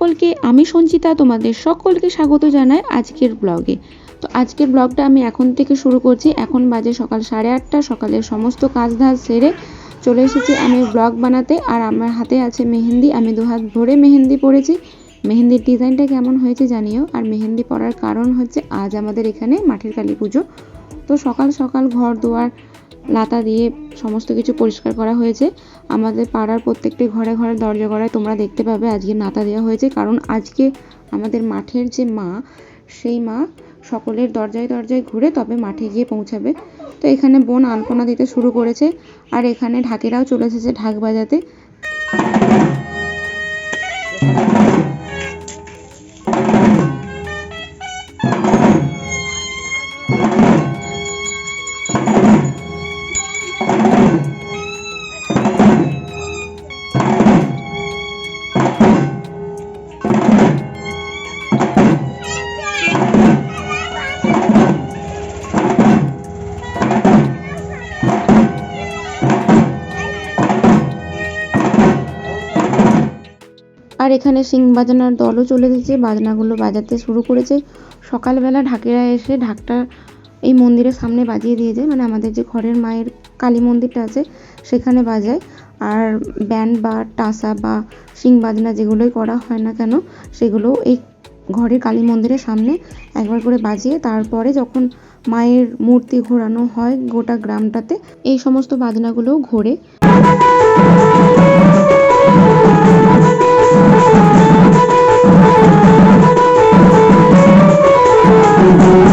সকলকে, আমি সঞ্চিতা তোমাদের সকলকে স্বাগত জানাই আজকের ব্লগে। তো আজকের ব্লগটা আমি এখন থেকে শুরু করছি। এখন বাজে সকাল সাড়ে আটটা। সকালের সমস্ত কাজ ধাজ সেরে চলে এসেছি আমি ব্লগ বানাতে। আর আমার হাতে আছে মেহেন্দি। আমি দু হাত ভরে মেহেন্দি পরেছি। মেহেন্দির ডিজাইনটা কেমন হয়েছে জানিও। আর মেহেন্দি পরার কারণ হচ্ছে আজ আমাদের এখানে মাঠের কালী পুজো। তো সকাল সকাল ঘর দুয়ার লাতা দিয়ে সমস্ত কিছু পরিষ্কার করা হয়েছে। আমাদের পাড়ার প্রত্যেকটি ঘরে ঘরে দরজা গড়ায় তোমরা দেখতে পাবে আজকে নাতা দেওয়া হয়েছে। কারণ আজকে আমাদের মাঠের যে মা, সেই মা সকলের দরজায় দরজায় ঘুরে তবে মাঠে গিয়ে পৌঁছাবে। তো এখানে বোন আলপনা দিতে শুরু করেছে আর এখানে ঢাকেরাও চলে এসেছে ঢাক বাজাতে। আর এখানে সিং বাজনার দলও চলে এসেছে। বাজনাগুলো বাজাতে শুরু করেছে। সকালবেলা ঢাকেরা এসে ঢাকটা এই মন্দিরের সামনে বাজিয়ে দিয়ে যায়। মানে আমাদের যে ঘরের মায়ের কালী মন্দিরটা আছে, সেখানে বাজায়। আর ব্যান্ড বা টাসা বা সিং বাজনা যেগুলোই করা হয় না কেন, সেগুলো এই ঘরের কালী মন্দিরের সামনে একবার করে বাজিয়ে তারপরে যখন মায়ের মূর্তি ঘোরানো হয় গোটা গ্রামটাতে, এই সমস্ত বাজনাগুলোও ঘোরে। Thank you.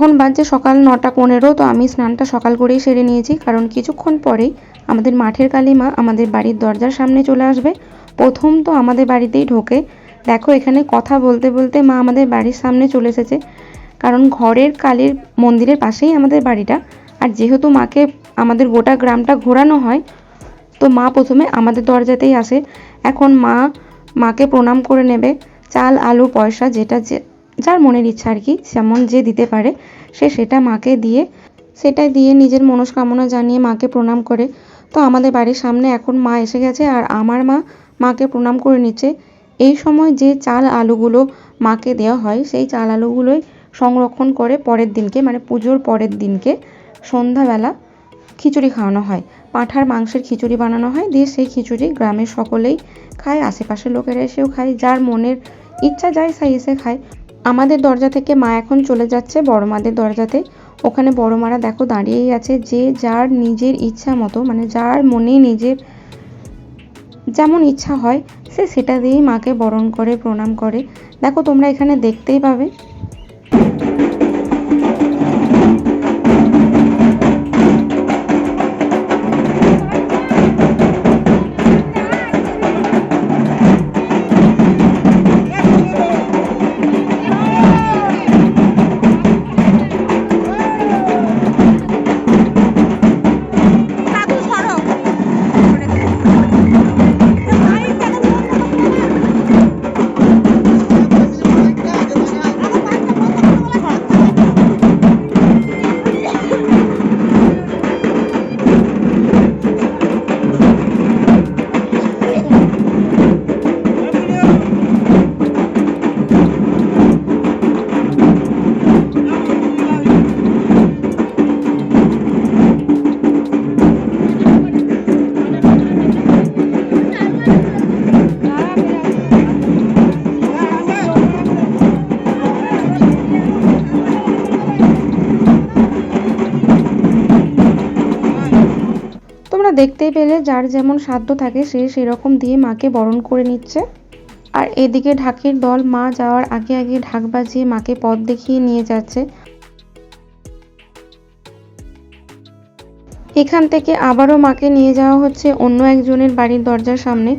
এখন বাজছে সকাল নটা পনেরো, তো আমি স্নানটা সকাল করেই সেরে নিয়েছি। কারণ কিছুক্ষণ পরেই আমাদের মাঠের কালীমা আমাদের বাড়ির দরজার সামনে চলে আসবে। প্রথম তো আমাদের বাড়িতেই ঢোকে। দেখো, এখানে কথা বলতে বলতে মা আমাদের বাড়ির সামনে চলে এসেছে। কারণ ঘরের কালীর মন্দিরের পাশেই আমাদের বাড়িটা। আর যেহেতু মাকে আমাদের গোটা গ্রামটা ঘোরানো হয়, তো মা প্রথমে আমাদের দরজাতেই আসে। এখন মা মাকে প্রণাম করে নেবে। চাল, আলু, পয়সা, যেটা যার মনের ইচ্ছা আর কি, যেমন যে দিতে পারে, সে সেটা মাকে দিয়ে সেটা দিয়ে নিজের মনস্কামনা জানিয়ে মাকে প্রণাম করে। তো আমাদের বাড়ির সামনে এখন মা এসে গেছে আর আমার মা মাকে প্রণাম করে নিচ্ছে। এই সময় যে চাল আলুগুলো মাকে দেওয়া হয়, সেই চাল আলুগুলোই সংরক্ষণ করে পরের দিনকে মানে পুজোর পরের দিনকে সন্ধ্যাবেলা খিচুড়ি খাওয়ানো হয়। পাঁঠার মাংসের খিচুড়ি বানানো হয়, দিয়ে সেই খিচুড়ি গ্রামের সকলেই খায়, আশেপাশের লোকেরা এসেও খায়, যার মনের ইচ্ছা যায় সেই এসে খায়। আমাদের দরজা থেকে মা এখন চলে যাচ্ছে, বড় মাদের দরজাতে। ওখানে বড় মারা দেখো দাঁড়িয়েই আছে, যে যার নিজের ইচ্ছা মতো মানে যার মনে নিজের যেমন ইচ্ছা হয়, সে সেটা দিয়েই মাকে বরণ করে, প্রণাম করে। দেখো তোমরা এখানে দেখতেই পাবে। দেখতেই পেলে যার যেমন সাধ্য থাকে সে সেরকম দিয়ে মাকে বরণ করে নিচ্ছে। আর এদিকে ঢাকের দল মা যাওয়ার আগে আগে ঢাক বাজিয়ে মাকে পথ দেখিয়ে নিয়ে যাচ্ছে। এখান থেকে আবারও মাকে নিয়ে যাওয়া হচ্ছে অন্য একজনের বাড়ির দরজার সামনে।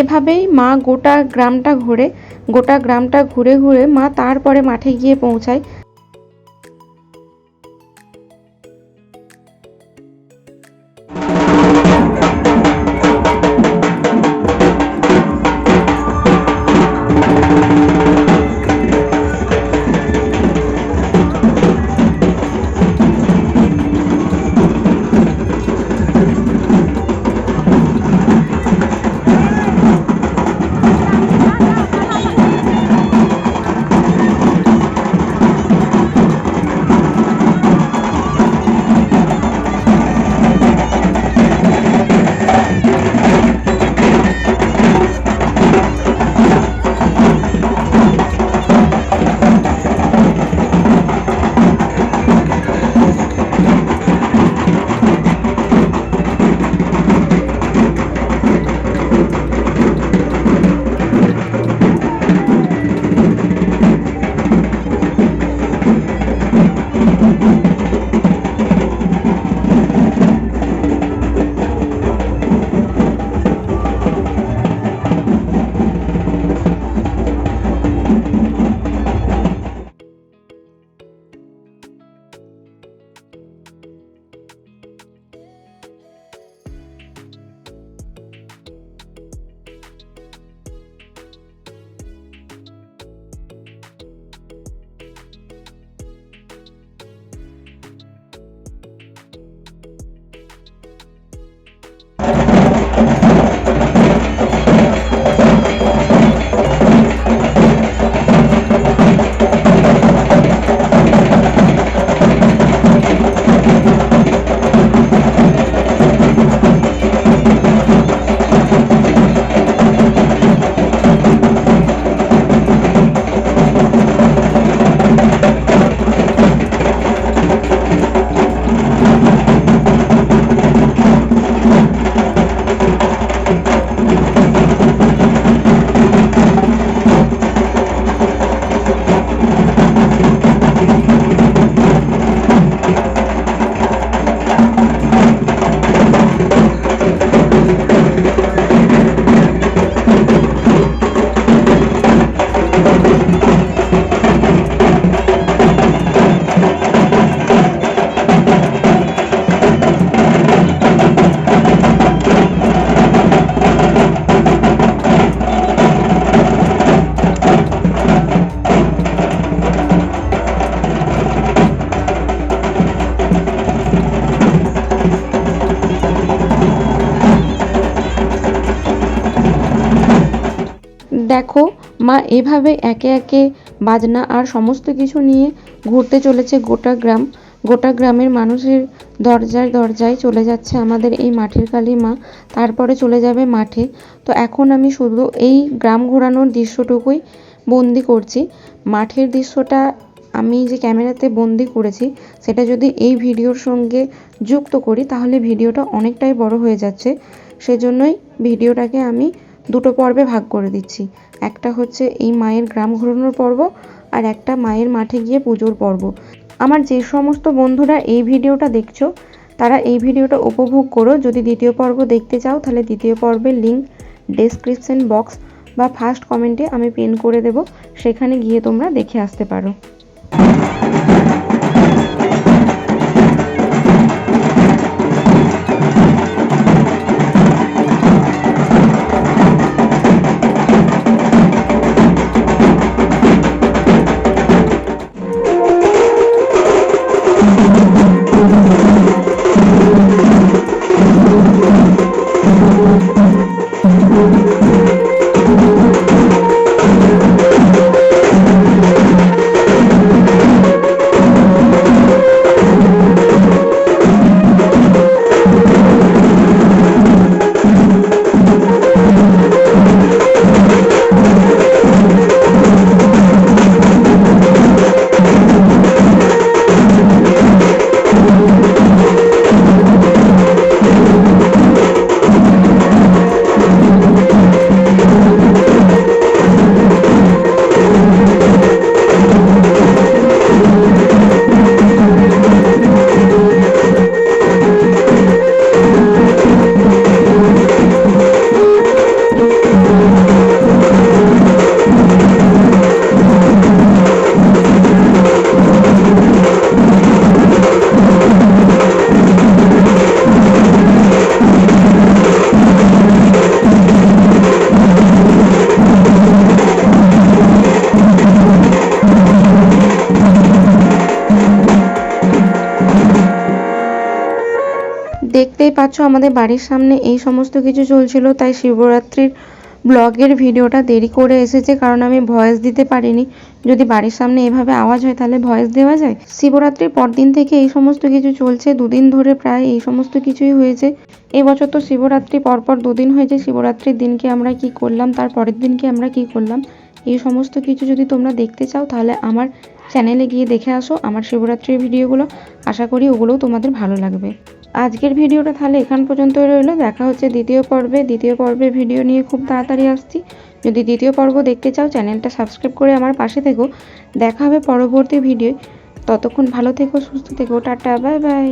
এভাবেই মা গোটা গ্রামটা ঘুরে। গোটা গ্রামটা ঘুরে ঘুরে মা তারপরে মাঠে গিয়ে পৌঁছায়। এভাবে একে একে বাজনা আর সমস্ত কিছু নিয়ে ঘুরতে চলেছে গোটা গ্রাম। গোটা গ্রামের মানুষের দরজায় দরজায় চলে যাচ্ছে আমাদের এই মাঠের কালী মা, তারপরে চলে যাবে মাঠে। তো এখন আমি শুধু এই গ্রাম ঘোরানোর দৃশ্যটুকুই বন্দি করছি। মাঠের দৃশ্যটা আমি যে ক্যামেরাতে বন্দি করেছি, সেটা যদি এই ভিডিওর সঙ্গে যুক্ত করি, তাহলে ভিডিওটা অনেকটাই বড় হয়ে যাচ্ছে। সেজন্যই ভিডিওটাকে আমি দুটো পর্বে ভাগ করে দিচ্ছি। একটা হচ্ছে এই মায়ের গ্রাম ঘোরানোর পর্ব আর একটা মায়ের মাঠে গিয়ে পুজোর পর্ব। আমার যে সমস্ত বন্ধুরা এই ভিডিওটা দেখছ, তারা এই ভিডিওটা উপভোগ করো। যদি দ্বিতীয় পর্ব দেখতে চাও, তাহলে দ্বিতীয় পর্বের লিঙ্ক ডেসক্রিপশন বক্স বা ফার্স্ট কমেন্টে আমি পিন করে দেব। সেখানে গিয়ে তোমরা দেখে আসতে পারো। দেখতেই পাচ্ছ, আমাদের বাড়ির সামনে এই সমস্ত কিছু চলছিল, তাই শিবরাত্রির ব্লগের ভিডিওটা দেরি করে এসেছে, কারণ আমি ভয়েস দিতে পারিনি। যদি বাড়ির সামনে এভাবে আওয়াজ হয়, তাহলে ভয়েস দেওয়া যায়? শিবরাত্রির পরদিন থেকে এই সমস্ত কিছু চলছে, দুদিন ধরে প্রায় এই সমস্ত কিছুই হয়েছে। এবছর তো শিবরাত্রি, পরপর দুদিন হয়েছে, শিবরাত্রির দিনকে আমরা কি করলাম, তার পরের দিনকে আমরা কি করলাম? এই সমস্ত কিছু যদি তোমরা দেখতে চাও, তাহলে আমার চ্যানেলে গিয়ে দেখে আসো আমার শিবরাত্রির ভিডিওগুলো। আশা করি ওগুলোও তোমাদের ভালো লাগবে। আজকের ভিডিওটা তাহলে এখান পর্যন্ত রইল। দেখা হচ্ছে দ্বিতীয় পর্বে। দ্বিতীয় পর্বে ভিডিও নিয়ে খুব তাড়াতাড়ি আসছি। যদি দ্বিতীয় পর্ব দেখতে চাও চ্যানেলটা সাবস্ক্রাইব করে আমার পাশে থেকো। দেখা হবে পরবর্তী ভিডিও ততক্ষণ ভালো থেকো, সুস্থ থেকো। Tata bye bye